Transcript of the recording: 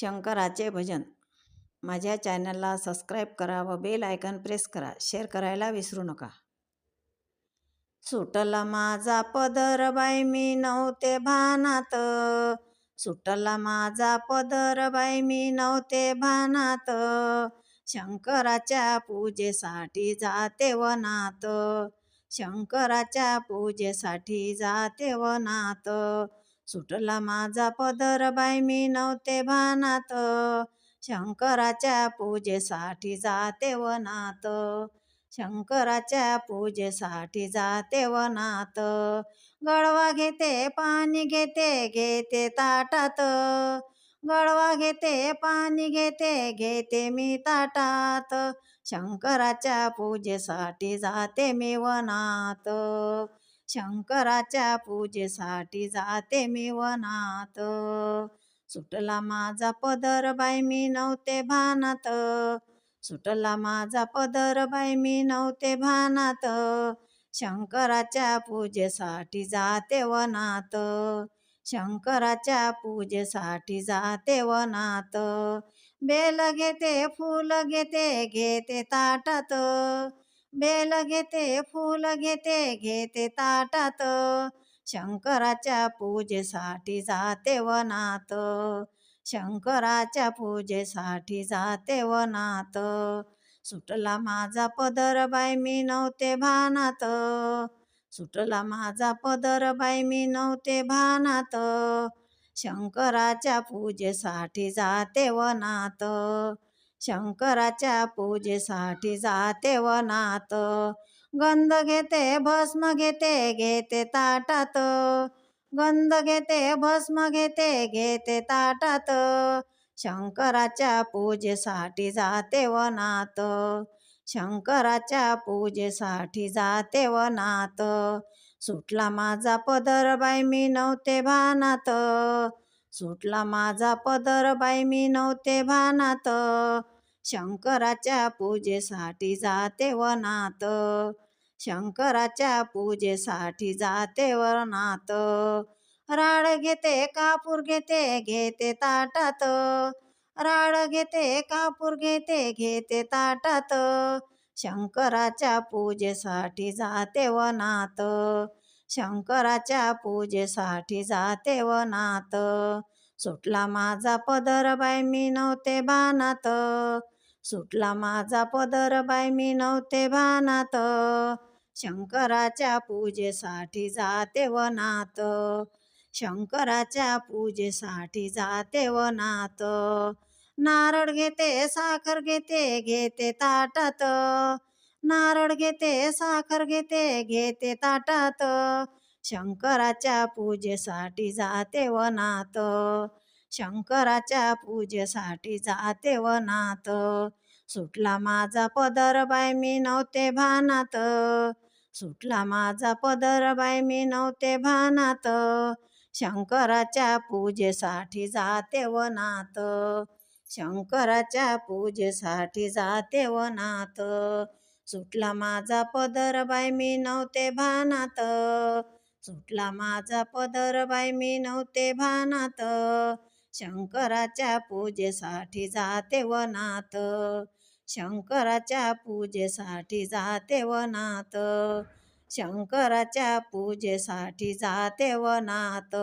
शंकराचे भजन. माझ्या चॅनलला सबस्क्राईब करा व बेल आयकन प्रेस करा. शेअर करायला विसरू नका. सुटला माझा पदर बाई मी नव्हते भानात. सुटला माझा पदर बाई मी नव्हते भानात. शंकराच्या पूजेसाठी जाते वनात. शंकराच्या पूजेसाठी जाते वनात. सुटला माझा पदर बाई मी नव्हते भानात. शंकराच्या पूजेसाठी जाते वनात. शंकराच्या पूजेसाठी जाते वनात. गळवा घेते पाणी घेते घेते ताटात. गळवा घेते पाणी घेते घेते मी ताटात. शंकराच्या पूजेसाठी जाते मी वनात. शंकराच्या पूजेसाठी जाते मी वनात. सुटला माझा पदर बाई मी नव्हते भानात. सुटला माझा पदर बाई मी नव्हते भानात. शंकराच्या पूजेसाठी जाते वनात. शंकराच्या पूजेसाठी जाते वनात. बेल घेते फूल घेते घेते ताटात. बेल घेते फूल घेते घेते ताटात. शंकराच्या पूजेसाठी जाते वनात. शंकराच्या पूजेसाठी जाते वनात. सुटला माझा पदर बाय मी नव्हते भानात. सुटला माझा पदर बाय मी नव्हते भानात. शंकराच्या पूजेसाठी जाते वनात. शंकराच्या पूजेसाठी जाते वनात. गंध घेते भस्म घेते घेते ताटात. गंध घेते भस्म घेते घेते ताटात. शंकराच्या पूजेसाठी जाते वनात. शंकराच्या पूजेसाठी जाते वनात. सुटला माझा पदर बाई मी नव्हते भानात. सुटला माझा पदर बाई मी नव्हते भानात. शंकराच्या पूजेसाठी जाते वनात. शंकराच्या पूजेसाठी जाते वनात. राळ घेते कापूर घेते घेते ताटात. राळ घेते कापूर घेते घेते ताटात. शंकराच्या पूजेसाठी जाते वनात. शंकराच्या पूजेसाठी जाते वनात. सुटला माझा पदर बाय मी नव्हते भानात सुटला माझा पदर बाय मी नव्हते भानात शंकराच्या पूजेसाठी जाते वनात. शंकराच्या पूजेसाठी जाते वनात. नारळ घेते साखर घेते घेते ताटात. नारळ घेते साखर घेते घेते ताटात. शंकराच्या पूजेसाठी जाते वनात. शंकराच्या पूजेसाठी जाते वनात. सुटला माझा पदर बाय मी नव्हते भानात. सुटला माझा पदर बाय मी नव्हते भानात. शंकराच्या पूजेसाठी जाते वनात. शंकराच्या पूजेसाठी जाते वनात. सुटला माझा पदर बाय मी नव्हते भानात. सुटला माझा पदर बाय मी नव्हते भानात. शंकराच्या पूजेसाठी जाते वनात. शंकराच्या पूजेसाठी जाते वनात. शंकराच्या पूजेसाठी जाते वनात.